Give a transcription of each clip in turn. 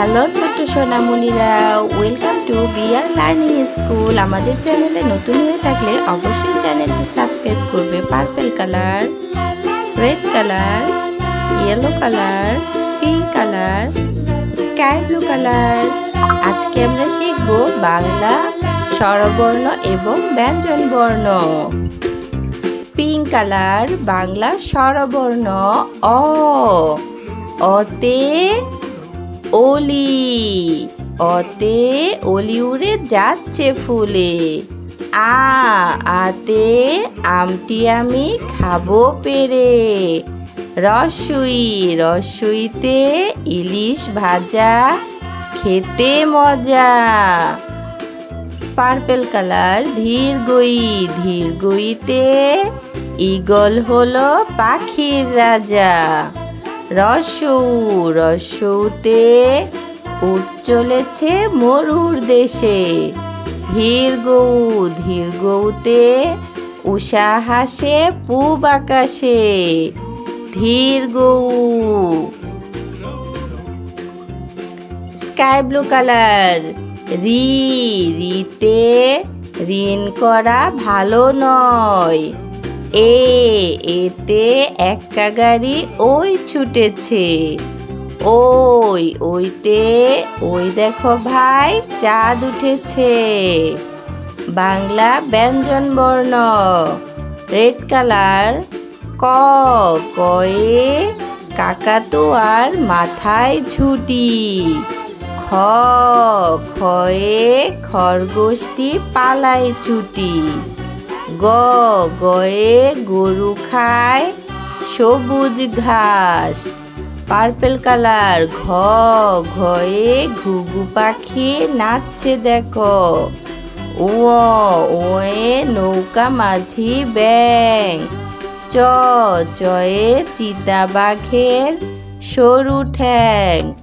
Hello ছোট্ট সোনামণিরা welcome to BR learning school আমাদের চ্যানেলে নতুন হয়ে থাকলে অবশ্যই চ্যানেলটি সাবস্ক্রাইব করবে। Purple colour red colour yellow colour pink colour sky blue colour আজকে আমরা শিখব বাংলা, স্বরবর্ণ এবং ব্যঞ্জন বর্ণ পিঙ্ক কালার বাংলা স্বরবর্ণ, অ, অতে অলি অতে অলি উড়ে যাচ্ছে ফুলে। আ, আতে আমটি আমি খাব পেরে। রসুই, রসুইতে ইলিশ ভাজা, খেতে মজা। পার্পেল কালার, ধীর গই, ধীর গইতে ইগল হলো পাখির রাজা। রসৌ, রসৌতে উঠ চলেছে মরুর দেশে। ধীর গৌ ধীর গৌতে উষা হাসে পূব আকাশে। ধীর গৌ স্কাই ব্লু কালার। রি, রিতে ঋণ করা ভালো নয়। এ, এতে একটা গাড়ি ওই ছুটেছে। ওই, ওইতে, ওই দেখো ভাই, চাঁদ উঠেছে। বাংলা ব্যঞ্জন বর্ণ, রেড কালার, ক, কয়ে কাকাতুয়ার মাথায় ঝুটি। খ খয়ে খরগোশটি পালায় ছুটি। গ, গয়ে গরু খায় সবুজ ঘাস। পার্পেল কালার, ঘ, ঘয়ে ঘুঘু পাখি নাচছে দেখো। ও ওয়ে নৌকা মাঝি ব্যাং। চ, চয়ে চিতা বাঘের সরু ঠ্যাং।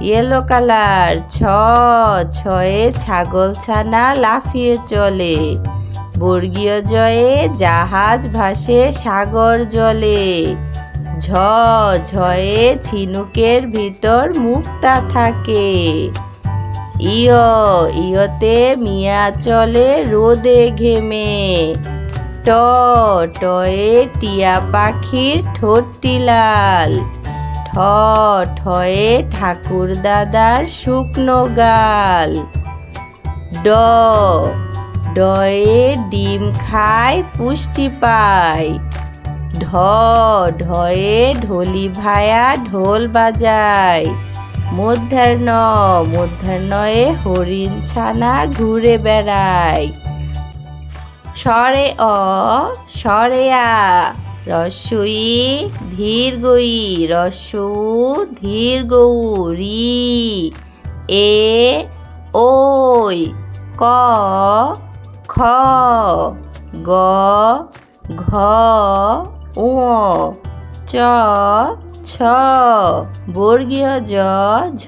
ইয়েলো কালার, ছ, ছয়ে ছাগল ছানা লাফিয়ে চলে। বর্গীয় জয়ে জাহাজ ভাসে সাগর জলে। ঝ, ঝয়ে ঝিনুকের ভিতর মুক্তা থাকে। ইয়, ইয়তে মিয়া চলে রোদে ঘেমে। ট, টয়ে টিয়া পাখির ঠোঁটটি লাল। ঠ, ঠয়ে ঠাকুর দাদার শুকনো গাল। ড ডয়ে ডিম খায় পুষ্টি পায় ঢ, ঢয়ে ঢোলি ভায়া, ঢোল বাজায় মধ্যাহ্ন, মধ্যাহ্নয়ে হরিণ ছানা ঘুরে বেড়ায় স্বরে অ, স্বরে আ রস্বই ধীর গই রস্যু ধীর গৌ রি এ ওই ক খ গ, ঘ ও চ, ছ, বর্গীয় জ, ঝ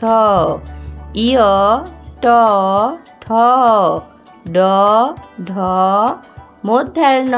ইয় ট, ঠ, ড, ঢ, মধ্যাহ্ন।